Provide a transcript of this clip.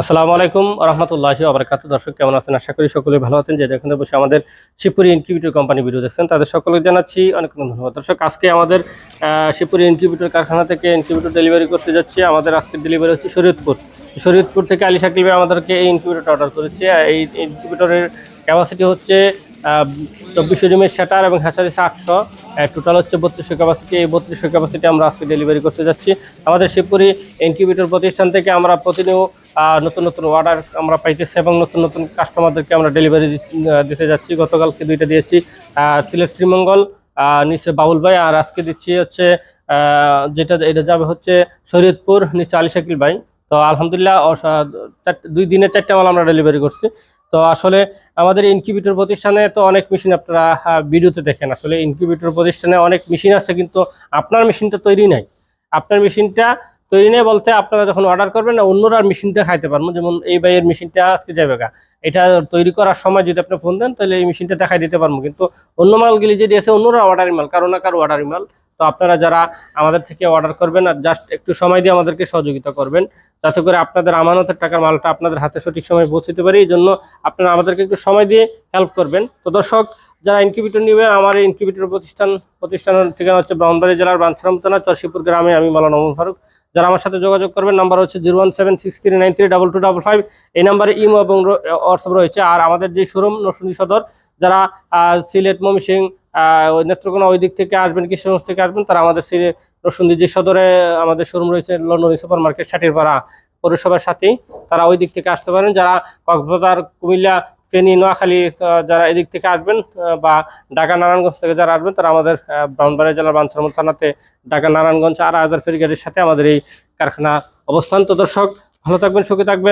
আসসালামু আলাইকুম রহমতুল্লাহি আবরকাত দর্শক, কেমন আছেন? আশা করি সকলে ভালো আছেন। যে যেখানে বসে আমাদের শিবপুরি ইনকিউবেটর কোম্পানি ভিডিও দেখছেন, তাদের সকলকে জানাচ্ছি অনেক অনেক ধন্যবাদ। দর্শক, আজকে আমাদের শিবপুরি ইনকিউবেটর কারখানা থেকে ইনকিউবেটর ডেলিভারি করতে যাচ্ছি। আমাদের আজকের ডেলিভারি হচ্ছে শরীয়তপুর। শরীয়তপুর থেকে আলী সাকিব ভাই আমাদেরকে এই ইনকিউবেটর অর্ডার করেছে। এই ইনকিউবেটরের ক্যাপাসিটি হচ্ছে চব্বিশশো জিমের শাটার এবং হ্যাচারিস আটশো। টোটাল হচ্ছে বত্রিশশো ক্যাপাসিটি এই বত্রিশশো ক্যাপাসিটি আমরা আজকে ডেলিভারি করতে যাচ্ছি। আমাদের শিবপুরি ইনকিউবেটর প্রতিষ্ঠান থেকে আমরা প্রতিনিয়ত নতুন নতুন অর্ডার আমরা পাইতেছি এবং নতুন নতুন কাস্টমারদেরকে আমরা ডেলিভারি দিতে যাচ্ছি। গতকালকে দুইটা দিয়েছি। সিলেট শ্রীমঙ্গল নিচে বাউল ভাই আর আজকে দিচ্ছি হচ্ছে যেটা, এটা যাবে হচ্ছে শরীয়তপুর, নিচে আলী শাকিল ভাই। তো আলহামদুলিল্লাহ দুই দিনে চারটে মাল আমরা ডেলিভারি করছি। তো আসলে আমাদের ইনকিউবেটর প্রতিষ্ঠানে তো অনেক মেশিন আপনারা ভিডিওতে দেখেন। আসলে ইনকিউবেটর প্রতিষ্ঠানে অনেক মেশিন আছে, কিন্তু আপনার মেশিনটা তৈরি নাই। আপনার মেশিনটা তৈরি নেই বলতে আপনারা যখন অর্ডার করবেন না, অন্যরা মেশিনটা খাইতে পারব যেমন এই ভাইয়ের মেশিনটা আজকে যাবে গা। এটা তৈরি করার সময় যদি আপনি ফোন দেন, তাহলে এই মেশিনটা দেখাই দিতে পারব। কিন্তু অন্য মালগুলি যদি আছে, অন্যরা অর্ডারি মাল, কারও না কারও অর্ডারি মাল। তো আপনারা যারা আমাদের থেকে অর্ডার করবেন, আর জাস্ট একটু সময় দিয়ে আমাদেরকে সহযোগিতা করবেন, যাতে করে আপনাদের আমানতের টাকার মালটা আপনাদের হাতে সঠিক সময় পৌঁছতে পারি, এই জন্য আপনারা আমাদেরকে একটু সময় দিয়ে হেল্প করবেন। তো দর্শক, যারা ইনকিউবেটর নিবে, আমার ইনকিউবেটর প্রতিষ্ঠান, প্রতিষ্ঠানের ঠিকানা হচ্ছে ব্রাহ্মণবাড়ি জেলার বাঞ্ছারাম থানা চরশিপুর গ্রামে আমি মালানা মোহাম্মদ ফারুক। যারা আমার সাথে যোগাযোগ করবেন নাম্বার হচ্ছে zero one seven six three nine three double two double five. এই নাম্বারে ইমো এবং হোয়াটসঅ্যাপ রয়েছে। আর আমাদের যে শোরুম নরসিংদী সদর, যারা সিলেট ময়মনসিং নেত্রকোনা ওই দিক থেকে আসবেন কিশোরগঞ্জ থেকে আসবেন, তারা আমাদের সিলেট, নরসিংদী যে সদরে আমাদের শোরুম রয়েছে, লন্ডন সুপার মার্কেট ষাটিরপাড়া পৌরসভার সাথেই তারা ওই দিক থেকে আসতে পারেন। যারা কক্সবাজার, কুমিল্লা ফেনী, নোয়াখালী যারা এদিক থেকে আসবেন বা ঢাকা, নারায়ণগঞ্জ থেকে যারা আসবেন, তারা আমাদের ব্রাহ্মণবাড়িয়া জেলার বাঞ্ছারমন থানাতে ঢাকা, নারায়ণগঞ্জ আর হাজার ফেরিঘাটের সাথে আমাদের এই কারখানা অবস্থান। তো দর্শক, ভালো থাকবেন, সুখে থাকবেন।